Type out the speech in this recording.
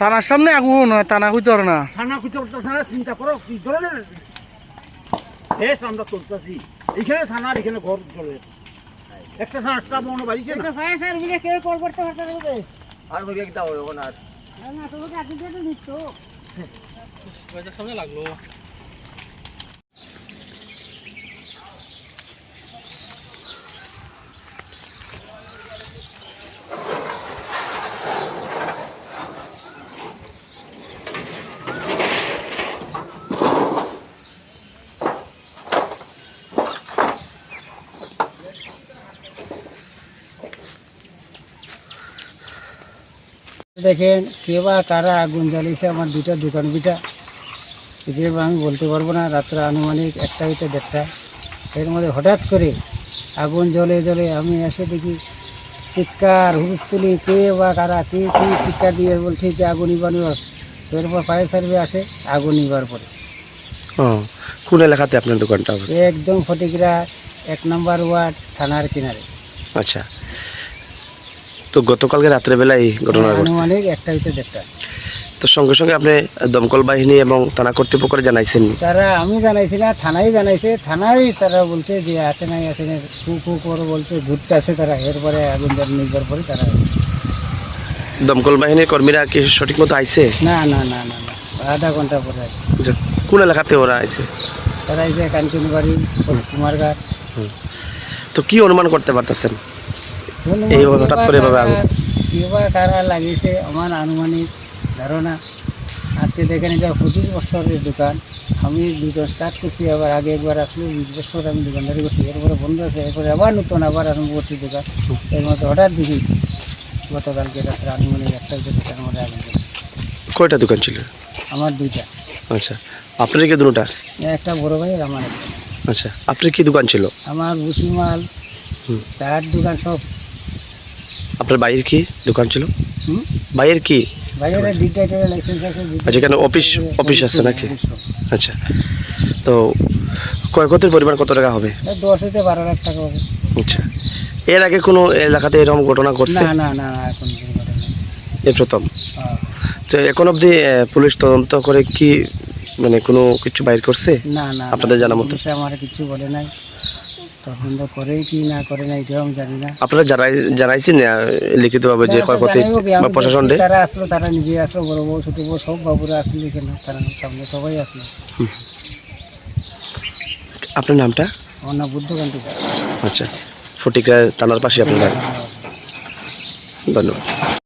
থানার সামনে আগুন থানা হইতে পারে না। থানা খুঁজে থানা চিন্তা করো কি ধরনের দেশ আমরা চলতেছি। এখানে থানার এখানে ঘর চলে। একটা থানা একটা মনে বাড়িছে না। ফায়ার সার্ভিসে কেউ কল করতে পারতে হবে আর ওই একটা হবে না না তো আগে দিয়ে নিচ্ছ। সামনে লাগল। দেখেন কে বা কারা আগুন জ্বালিয়েছে আমার দুইটা দোকান বিটা এটা আমি বলতে পারব না রাত্রে আনুমানিক একটা হইতে দেড়টা। এর মধ্যে হঠাৎ করে আগুন জ্বলে জ্বলে আমি এসে দেখি চিৎকার হুলস্থুলি কে বা কারা কে কি চিৎকার দিয়ে বলছে যে আগুন নিবানো এরপর ফায়ার সার্ভিস আসে আগুন নিবার পরে। ও কোন এলাকাতে আপনার দোকানটা একদম ফটিকরা এক নম্বর ওয়ার্ড থানার কিনারে। আচ্ছা। তো গতকালকে রাত্রেবেলা এই ঘটনা ঘটছে। আনুমানিক একটা দেড়টা। তো সঙ্গে সঙ্গে আপনি দমকল বাহিনী এবং থানা কর্তৃপক্ষকে জানাইছেন? তারা আমি জানাইছি না থানায় জানাইছে। থানায় তারা বলছে যে আসে নাই আসে নাই। কু কু করে বলছে ঘুরতে আসে তারা। এরপরে আগুন নিবার পরে তারা দমকল বাহিনীর কর্মীরা কি সঠিক মতো আইছে? না না না না আধা ঘণ্টা পরে কোন এলাকাতে ওরা আইছে? তারা এসে কাঞ্চনবাড়ি কুমারঘাট। তো কি অনুমান করতে পারতেছেন? এইভাবে হঠাৎ করে এভাবে আগুন? কিবা কারা লাগিয়েছে আমার আনুমানিক ধারণা? আজকে দেখেন এটা পঁচিশ বছরের দোকান আমি দুটো স্টার্ট করছি আবার আগে একবার আসলে বিশ বছর আমি দোকানদারি করছি এরপরে বন্ধ আছে এরপরে আবার নতুন আবার আরম্ভ করছি দোকান। এর মধ্যে হঠাৎ দেখি গতকালকে রাত্রে আনুমানিক একটা দোকানের মধ্যে আগুন। কয়টা দোকান ছিল? আমার দুইটা। আচ্ছা আপনার কি দুটা? একটা বড় ভাই আমার আচ্ছা আপনার কি দোকান ছিল? আমার ভুসিমাল। চার দোকান সব। আপনার বাইরের কি দোকান ছিল? বাইরের কি? আচ্ছা, এখানে অফিস- অফিস আছে নাকি? আচ্ছা। তো ক্ষয়ক্ষতির পরিমাণ কত টাকা হবে? দশ বারো লাখ টাকা হবে। আচ্ছা। এর আগে কোনো এলাকাতে এরকম ঘটনা ঘটছে? না না না না এখন কোনো এই প্রথম? হ্যাঁ। তো এখন অবধি পুলিশ তদন্ত করে কি মানে কোনো কিছু বাইর করছে? না না আপনাদের জানা মতো? আমার কিছু বলে নাই। তদন্ত করে কি না করে না এটাও আমি জানি না। আপনারা জানাই জানাইছেন না লিখিতভাবে যে ক্ষয়ক্ষতি বা প্রশাসন তারা আসলো তারা নিজে আসলো বড় বউ ছোট বউ সব বাবুরা আসলো এখানে তারা সামনে সবাই আসলো। আপনার নামটা? আমার নাম বুদ্ধকান্তি আচ্ছা ফটিকা টানার পাশে আপনার ধন্যবাদ।